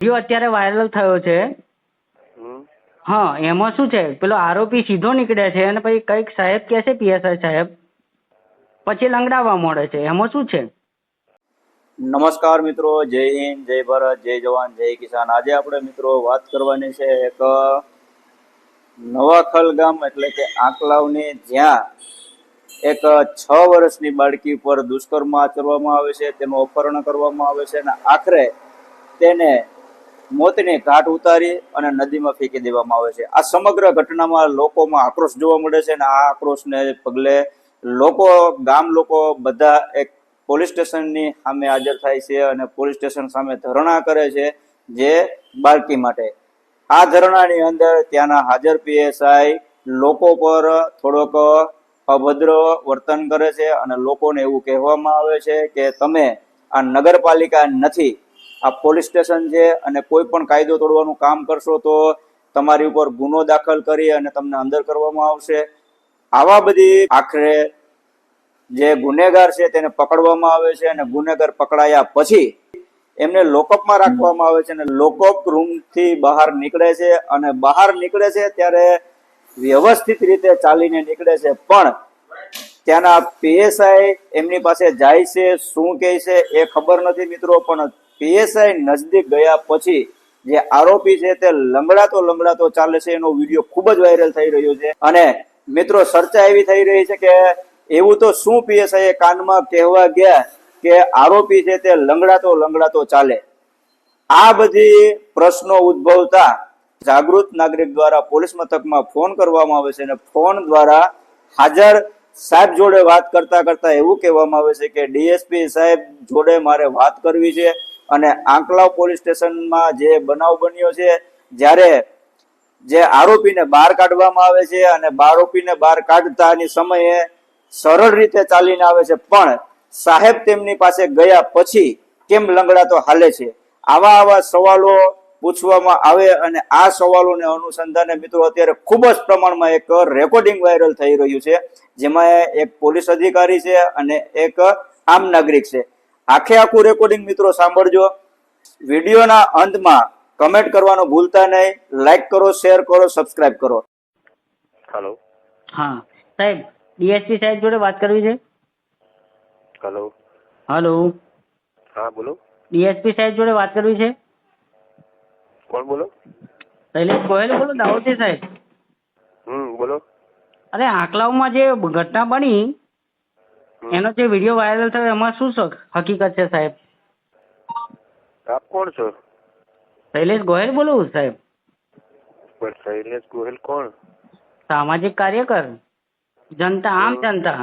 Video અત્યારે viral થયો છે. હા એમાં શું છે? પેલો આરોપી સીધો નીકળે છે અને પછી કંઈક સાહેબ કહે છે પીએસઆઈ સાહેબ. પછી લંગડાવવા મળે છે. એમાં શું છે? નમસ્કાર મિત્રો જય હિન્દ જય ભારત જય જવાન જય કિસાન. આજે આપણે મિત્રો વાત કરવાની છે એક નવાખલ ગામ એટલે કે આંકલાવની જ્યાં એક છ વર્ષની બાળકી પર દુષ્કર્મ આચરવામાં આવે છે તેનું અપહરણ કરવામાં આવે છે અને આખરે તેને મોતની ઘાટ ઉતારી અને નદીમાં ફેંકી દેવામાં આવે છે. આ સમગ્ર ઘટનામાં લોકોમાં આક્રોશ જોવા મળે છે અને આ આક્રોશને પગલે લોકો, ગામ લોકો બધા એક પોલીસ સ્ટેશનની સામે હાજર થાય છે અને પોલીસ સ્ટેશન સામે ધરણા કરે છે જે બાળકી માટે. આ ધરણાની અંદર ત્યાંના હાજર પીએસઆઈ લોકો પર થોડોક અભદ્ર વર્તન કરે છે અને લોકોને એવું કહેવામાં આવે છે કે તમે આ નગરપાલિકા નથી આ પોલીસ સ્ટેશન છે અને કોઈ પણ કાયદો તોડવાનું કામ કરશો તો તમારી ઉપર ગુનો દાખલ કરી અને તમને અંદર કરવામાં આવશે. આવા બધી આખરે જે ગુનેગાર છે તેને પકડવામાં આવે છે અને ગુનેગાર પકડાયા પછી એમને લોકઅપમાં રાખવામાં આવે છે અને લોકઅપ રૂમથી બહાર નીકળે છે અને બહાર નીકળે છે ત્યારે વ્યવસ્થિત રીતે ચાલીને નીકળે છે. પણ ત્યાંના પીએસઆઈ એમની પાસે જાય છે, શું કહે છે એ ખબર નથી મિત્રો, પણ પીએસઆઈ નજદીક ગયા પછી જે આરોપી છે તે લંગડાતો લંગડાતો ચાલે છે, એનો વીડિયો ખૂબ જ વાયરલ થઈ રહ્યો છે. અને મિત્રો, ચર્ચા એવી થઈ રહી છે કે એવું તો શું પીએસઆઈ કાનમાં કહેવા ગયા કે આરોપી છે તે લંગડાતો લંગડાતો ચાલે. આ બધી પ્રશ્નો ઉદ્ભવતા જાગૃત નાગરિક દ્વારા પોલીસ મથકમાં ફોન કરવામાં આવે છે અને ફોન દ્વારા હાજર સાહેબ જોડે વાત કરતા કરતા એવું કહેવામાં આવે છે કે ડીએસપી સાહેબ જોડે મારે વાત કરવી છે અને આંકલાવ પોલીસ સ્ટેશનમાં જે બનાવ બન્યો છે, જ્યારે જે આરોપીને બહાર કાઢવામાં આવે છે અને આરોપીને બહાર કાઢતાની સમયે સરળ રીતે ચાલીને આવે છે, પણ સાહેબ તેમની પાસે ગયા પછી કેમ લંગડાતો હાલે છે? આવા આવા સવાલો પૂછવામાં આવે અને આ સવાલોને અનુસંધાને મિત્રો અત્યારે ખૂબ જ પ્રમાણમાં એક રેકોર્ડિંગ વાયરલ થઈ રહ્યું છે જેમાં એક પોલીસ અધિકારી છે અને એક આમ નાગરિક છે. આખે આખું રેકોર્ડિંગ મિત્રો સાંભળજો. વિડીયોના અંતમાં કમેન્ટ કરવાનું ભૂલતા નહીં. લાઈક કરો શેર કરો સબસ્ક્રાઇબ કરો. હેલો હા. સાહેબ ડીએસપી સાહેબ જોડે વાત કરવી છે? હેલો હલો હા બોલો. ડીએસપી સાહેબ જોડે વાત કરવી છે? કોણ બોલો? શૈલેષ ગોયલ બોલો દાહોદથી સાહેબ હમ બોલો. અરે આકલાવમાં જે ઘટના બની એનો જે વીડિયો વાયરલ થયો એમાં શું હકીકત છે સાહેબ. આપ કોણ છો? શૈલેષ ગોયલ બોલું સાહેબ. પણ શૈલેષ ગોહિલ કોણ? સામાજિક કાર્યકર જનતા આમ જનતા.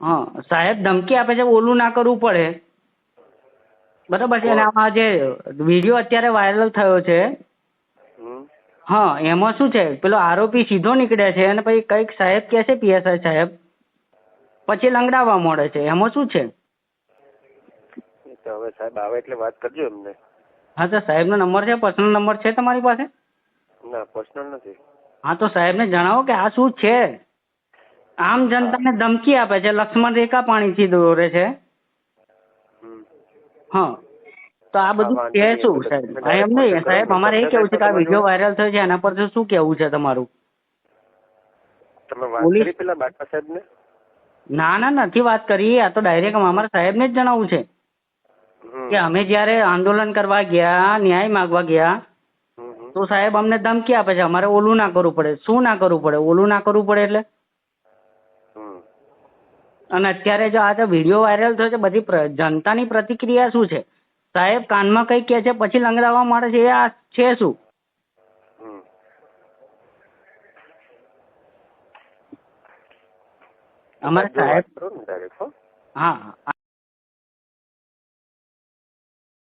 હા સાહેબ ધમકી આપે છે ઓલું ના કરવું પડે. બરાબર છે અને આમાં જે વીડિયો અત્યારે વાયરલ થયો છે હા એમાં શું છે પેલો આરોપી સીધો નીકળે છે અને પછી કંઈક સાહેબ કહે છે પીએસઆઈ સાહેબ પછી લંગડાવવા મળે છે એમાં શું છે? તો હવે સાહેબ આવે એટલે વાત કરજો એમને. હા તો સાહેબનો નંબર છે પર્સનલ નંબર છે તમારી પાસે? ના પર્સનલ નથી. હા તો સાહેબને જણાવો કે આ શું છે? આમ જનતાને ધમકી આપે છે લક્ષ્મણ રેખા પાણીથી દોરે છે. હા. તો આ બધું નહીં. શું સાહેબ. એમ નહીં સાહેબ અમારે એ કેવું છે કે આ વીડિયો વાયરલ થયો છે એના પર તો શું કેવું છે તમારું? તમે વાત કરી પેલા બાટા સાહેબ ના ના નથી વાત કરી. આ તો ડાયરેક્ટ અમારા સાહેબને જ જણાવવું છે. કે અમે જ્યારે આંદોલન કરવા ગયા ન્યાય માંગવા ગયા તો સાહેબ અમને ધમકી આપે છે. અમારે ઓલું ના કરવું પડે. શું ના કરવું પડે? ઓલું ના કરવું પડે એટલે? અને અત્યારે જો આ તો વીડિયો વાયરલ થયો છે બધી જનતાની પ્રતિક્રિયા શું છે? સાહેબ કાનમાં કઈ કે છે? પછી લંગડાવવા મળે છે એ આ છે શું? અમારે સાહેબ હા.